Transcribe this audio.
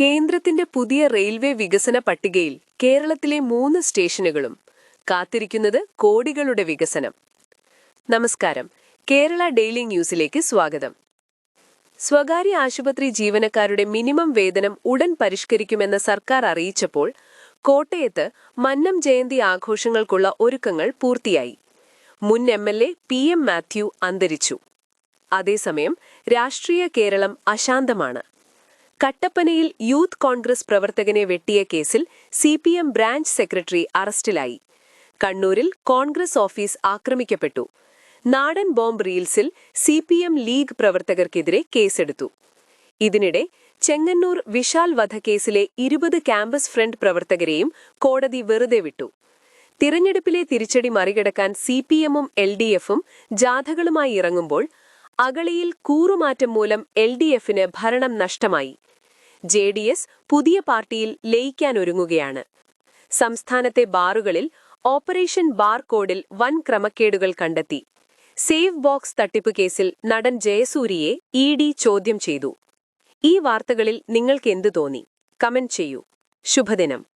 കേന്ദ്രത്തിന്റെ പുതിയ റെയിൽവേ വികസന പട്ടികയിൽ കേരളത്തിലെ മൂന്ന് സ്റ്റേഷനുകളും. കാത്തിരിക്കുന്നത് കോടികളുടെ വികസനം. നമസ്കാരം. കേരള ഡെയിലി ന്യൂസിലേക്ക് സ്വാഗതം. സ്വകാര്യ ആശുപത്രി ജീവനക്കാരുടെ മിനിമം വേതനം ഉടൻ പരിഷ്കരിക്കുമെന്ന് സർക്കാർ അറിയിച്ചപ്പോൾ കോട്ടയത്ത് മന്നം ജയന്തി ആഘോഷങ്ങൾക്കുള്ള ഒരുക്കങ്ങൾ പൂർത്തിയായി. മുൻ M L A P M Mathew അന്തരിച്ചു. അതേസമയം രാഷ്ട്രീയ കേരളം അശാന്തമാണ്. കട്ടപ്പനയിൽ യൂത്ത് കോൺഗ്രസ് പ്രവർത്തകനെ വെട്ടിയ കേസിൽ C P M branch secretary അറസ്റ്റിലായി. കണ്ണൂരിൽ കോൺഗ്രസ് ഓഫീസ് ആക്രമിക്കപ്പെട്ടു. നാടൻ ബോംബ് റീൽസിൽ സി പി എം ലീഗ് പ്രവർത്തകർക്കെതിരെ കേസെടുത്തു. ഇതിനിടെ ചെങ്ങന്നൂർ വിശാൽ വധക്കേസിലെ ഇരുപത് ക്യാമ്പസ് ഫ്രണ്ട് പ്രവർത്തകരെയും കോടതി വെറുതെ വിട്ടു. തിരഞ്ഞെടുപ്പിലെ തിരിച്ചടി മറികടക്കാൻ സി പി എമ്മും എൽ ഡി എഫും ജാഥകളുമായി ഇറങ്ങുമ്പോൾ അഗളിയിൽ കൂറുമാറ്റം മൂലം എൽ ഡി എഫിന് ഭരണം നഷ്ടമായി. ജെ ഡി എസ് പുതിയ പാർട്ടിയിൽ ലയിക്കാനൊരുങ്ങുകയാണ്. സംസ്ഥാനത്തെ ബാറുകളിൽ ഓപ്പറേഷൻ ബാർ കോഡിൽ വൻ ക്രമക്കേടുകൾ കണ്ടെത്തി. സേവ് ബോക്സ് തട്ടിപ്പ് കേസിൽ നടൻ ജയസൂരിയെ ഇ ഡി ചോദ്യം ചെയ്തു. ഈ വാർത്തകളിൽ നിങ്ങൾക്ക് എന്തു തോന്നി? കമന്റ് ചെയ്യൂ. ശുഭദിനം.